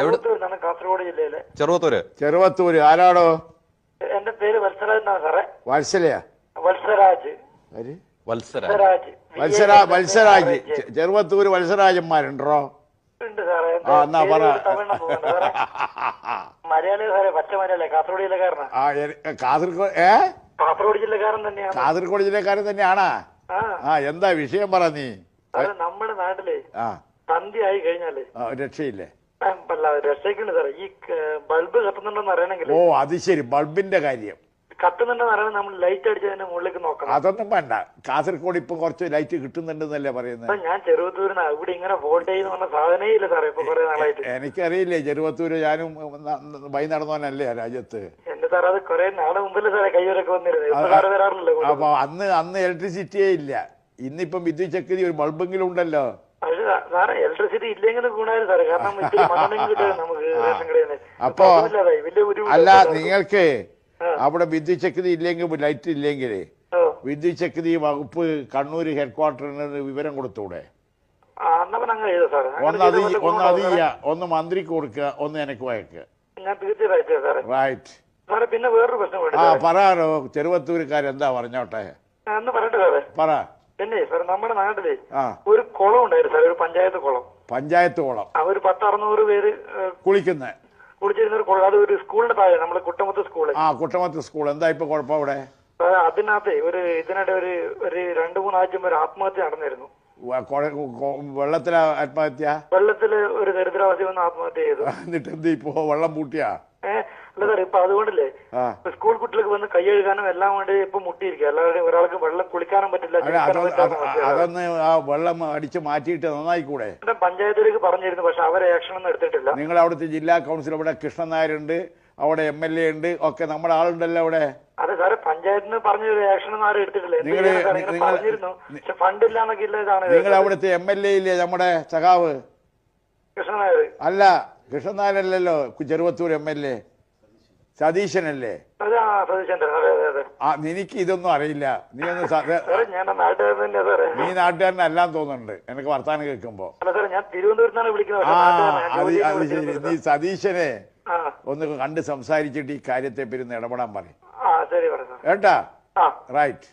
നിന്നാണ് കാസർഗോഡ് ജില്ലയിലെ. ചെറുവത്തൂര്? ചെറുവത്തൂര്. ആരാടോ? എന്റെ പേര് വത്സരാജ് എന്നാണ് സാറേ. വത്സലയാ? വത്സരാജ്. ആര്? വത്സര വത്സരാജ്. വത്സരാ വത്സരാജ്. ചെ- ചെറുവത്തൂര് വത്സരാജന്മാരുണ്ടോ? ഉണ്ട് സാറേ. എന്റെ ആ, എന്നാ പേര് പറ. ഒരു തമിഴിനെ പോകുന്നുണ്ട് സാറേ. മലയാളി സാറേ പച്ച മലയാളി കാസർഗോഡ് ജില്ലക്കാരനാ. ആ എ- കാസർഗോഡ് ഏ? കാസർഗോഡ് ജില്ലക്കാരൻ തന്നെയാണ്. കാസർഗോഡ് ജില്ലക്കാരൻ തന്നെയാണാ? ആ. ആ എന്താ വിഷയം പറ നീ? സാറേ നമ്മുടെ നാട്ടിലെ ആ. സന്ധ്യ ആയി കഴിഞ്ഞാൽ ആ, രക്ഷയില്ലേ? അല്ല രക്ഷയ്ക്കുണ്ട് സാറേ. ഈ ബൾബ് കത്തുന്നുണ്ടോന്ന് അറിയണമെങ്കിൽ ഓ അത് ശരി. ബൾബിന്റെ കാര്യം. കത്തുന്നുണ്ടെന്ന് അറിയണം നമ്മൾ ലൈറ്റ് അടിച്ചതിന്റെ മുകളിലേക്ക് നോക്കണം. അതൊന്നും വേണ്ട. കാസർഗോഡ് ഇപ്പൊ കുറച്ച് ലൈറ്റ് കിട്ടുന്നുണ്ടെന്നല്ലേ പറയുന്നത് ഞാൻ ഇവിടെ ഇങ്ങനെ വോൾട്ടേജ് എന്ന് പറഞ്ഞ സാധനേ ഇല്ല സാറേ ഇപ്പൊ കുറെ നാളായിട്ട്. എനിക്കറിയില്ലേ ചെറുവത്തൂര് ഞാനും വൈ നടന്നവനല്ലേ രാജ്യത്ത്. എന്റെ അത് കുറെ നാളെ മുമ്പല്ലേ സാറേ കയ്യൂരൊക്കെ വന്നിരുന്നത് അന്ന് അന്ന് ഇലക്ട്രിസിറ്റിയേ ഇല്ല. ഇന്നിപ്പം വിദ്യുത് ശക്തി ഒരു ബൾബെങ്കിലും ഉണ്ടല്ലോ. സാറേ ഇലക്ട്രിസിറ്റി ഇല്ലെങ്കിലും ഗുണമായിരുന്നു സാറേ. കാരണം ഇത്തിരി മണ്ണെണ്ണയും കിട്ടും നമുക്ക് റേഷൻ കടയിൽ നിന്ന്. അപ്പൊ വലിയ അല്ല നിങ്ങൾക്ക്. അവിടെ വിദ്യുച്ചക്തി ഇല്ലെങ്കിൽ ലൈറ്റ് ഇല്ലെങ്കിൽ. വിദ്യുത് വകുപ്പ് കണ്ണൂർ ഹെഡ് ക്വാർട്ടറിന് വിവരം കൊടുത്തൂടെ? ഒന്ന് അത് ഒന്ന് അത്? ചെയ്യാ ഒന്ന് മന്ത്രിക്ക് കൊടുക്കുക ഒന്ന് എനിക്ക് സാറേ. റൈറ്റ് പിന്നെ വേറൊരു പ്രശ്നം ആ പറ ചെറുവത്തൂരിക്കാർ എന്താ പറഞ്ഞോട്ടെ? പറയട്ടെ പറ. പിന്നെ സാർ നമ്മുടെ നാട്ടിൽ ഒരു കുളം ഉണ്ടായിരുന്നു സാർ ഒരു പഞ്ചായത്ത് കുളം. പഞ്ചായത്ത് കുളം. ആ ഒരു പത്ത് അറുന്നൂറ് പേര് കുളിക്കുന്ന. കുളിച്ചിരുന്ന ഒരു കുളം. അത് ഒരു സ്കൂളിന്റെ താഴെ നമ്മളെ കുട്ടമുത്ത് സ്കൂൾ. ആ കുട്ടമത്ത് സ്കൂൾ എന്താ ഇപ്പൊ കുഴപ്പം അവിടെ? അതിനകത്ത് ഒരു ഇതിനിടെ ഒരു ഒരു രണ്ടു മൂന്നാഴ്ച ഒരു ആത്മഹത്യ നടന്നിരുന്നു. വ- കൊഴ- കൊ- ആത്മഹത്യ? വെള്ളത്തിൽ ഒരു ദരിദ്രാവസ്ഥ വന്ന് ആത്മഹത്യ ചെയ്തു. എന്നിട്ട് എന്ത് ഇപ്പോ വെള്ളം പൂട്ടിയാ? അല്ല സാർ ഇപ്പൊ അതുകൊണ്ടല്ലേ സ്കൂൾ കുട്ടികൾക്ക് വന്ന് കൈ കഴുകാനും എല്ലാം വേണ്ടി ഇപ്പൊ മുട്ടിയിരിക്കുക. അല്ലാതെ ഒരാൾക്ക് വെള്ളം കുളിക്കാനും പറ്റില്ല അതൊന്ന് ആ വെള്ളം അടിച്ച് മാറ്റിയിട്ട് നന്നായിക്കൂടെ? കൂടെ പഞ്ചായത്തിലേക്ക് പറഞ്ഞിരുന്നു പക്ഷെ ആക്ഷൻ ഒന്നും എടുത്തിട്ടില്ല. നിങ്ങൾ അവിടുത്തെ ജില്ലാ കൗൺസിൽ ഇവിടെ കൃഷ്ണൻ നായരുണ്ട് അവിടെ എം എൽ എ ഉണ്ട് ഒക്കെ നമ്മുടെ ആളുണ്ടല്ലോ അവിടെ. അതെ സാറേ പഞ്ചായത്തിന് പറഞ്ഞ ഒന്നും ആരും എടുത്തിട്ടില്ല. പറഞ്ഞിരുന്നു പക്ഷെ ഫണ്ട് ഇല്ലാന്നൊക്കെ ഇല്ല ഇതാണ് നിങ്ങൾ അവിടുത്തെ എം എൽ എ ഇല്ലേ നമ്മുടെ സഖാവ്? കൃഷ്ണനായർ അല്ല കൃഷ്ണൻ നായരല്ലല്ലോ ചെറുവത്തൂർ എം എൽ എ. സതീശനല്ലേ? ആ നിനക്ക് ഇതൊന്നും അറിയില്ല. നീ ഒന്ന് നീ നാട്ടുകാരനെല്ലാം തോന്നുന്നുണ്ട്. എനിക്ക് വർത്താനം കേൾക്കുമ്പോ. ആ അത് അത് ശരി. നീ സതീശനെ ഒന്ന് കണ്ട് സംസാരിച്ചിട്ട് ഈ കാര്യത്തെ പെരുന്ന് ഇടപെടാൻ പറയും. കേട്ടാ? റൈറ്റ്